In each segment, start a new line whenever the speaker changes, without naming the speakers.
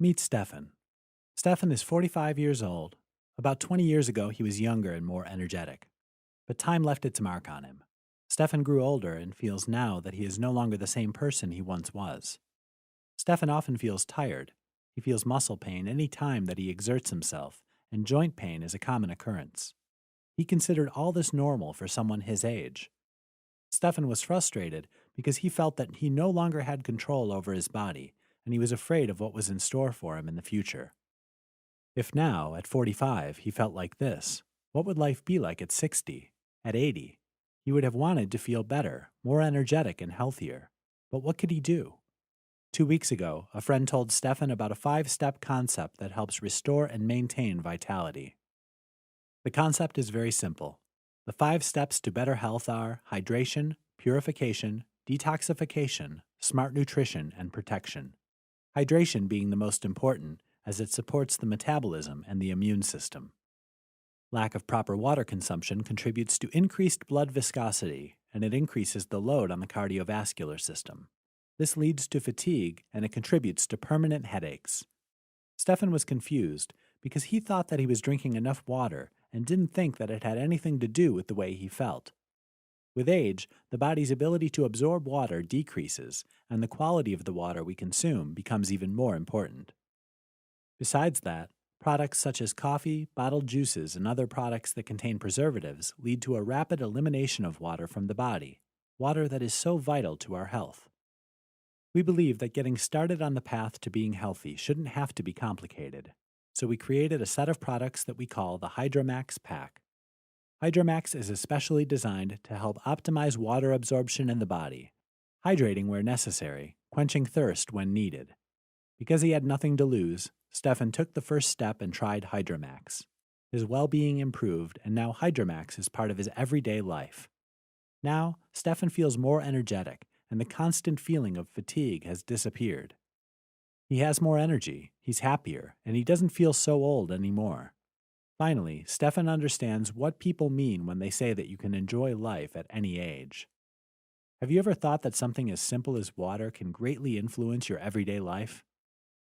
Meet Stefan. Stefan is 45 years old. About 20 years ago, he was younger and more energetic. But time left its mark on him. Stefan grew older and feels now that he is no longer the same person he once was. Stefan often feels tired. He feels muscle pain any time that he exerts himself, and joint pain is a common occurrence. He considered all this normal for someone his age. Stefan was frustrated because he felt that he no longer had control over his body, and he was afraid of what was in store for him in the future. If now, at 45, he felt like this, what would life be like at 60, at 80? He would have wanted to feel better, more energetic, and healthier. But what could he do? Two weeks ago, a friend told Stefan about a five step concept that helps restore and maintain vitality. The concept is very simple. The five steps to better health are hydration, purification, detoxification, smart nutrition, and protection. Hydration being the most important, as it supports the metabolism and the immune system. Lack of proper water consumption contributes to increased blood viscosity, and it increases the load on the cardiovascular system. This leads to fatigue and it contributes to permanent headaches. Stefan was confused because he thought that he was drinking enough water and didn't think that it had anything to do with the way he felt. With age, the body's ability to absorb water decreases, and the quality of the water we consume becomes even more important. Besides that, products such as coffee, bottled juices, and other products that contain preservatives lead to a rapid elimination of water from the body, water that is so vital to our health. We believe that getting started on the path to being healthy shouldn't have to be complicated, so we created a set of products that we call the Hydromax Pack. Hydromax is especially designed to help optimize water absorption in the body, hydrating where necessary, quenching thirst when needed. Because he had nothing to lose, Stefan took the first step and tried Hydromax. His well being improved, and now Hydromax is part of his everyday life. Now, Stefan feels more energetic, and the constant feeling of fatigue has disappeared. He has more energy, he's happier, and he doesn't feel so old anymore. Finally, Stefan understands what people mean when they say that you can enjoy life at any age. Have you ever thought that something as simple as water can greatly influence your everyday life?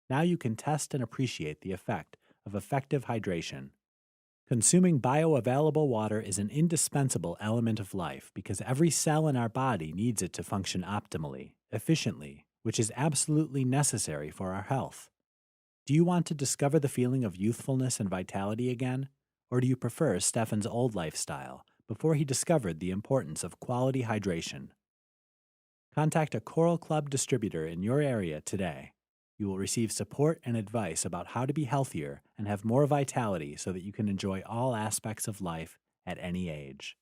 Now you can test and appreciate the effect of effective hydration. Consuming bioavailable water is an indispensable element of life because every cell in our body needs it to function optimally, efficiently, which is absolutely necessary for our health. Do you want to discover the feeling of youthfulness and vitality again? Or do you prefer Stefan's old lifestyle before he discovered the importance of quality hydration? Contact a Coral Club distributor in your area today. You will receive support and advice about how to be healthier and have more vitality so that you can enjoy all aspects of life at any age.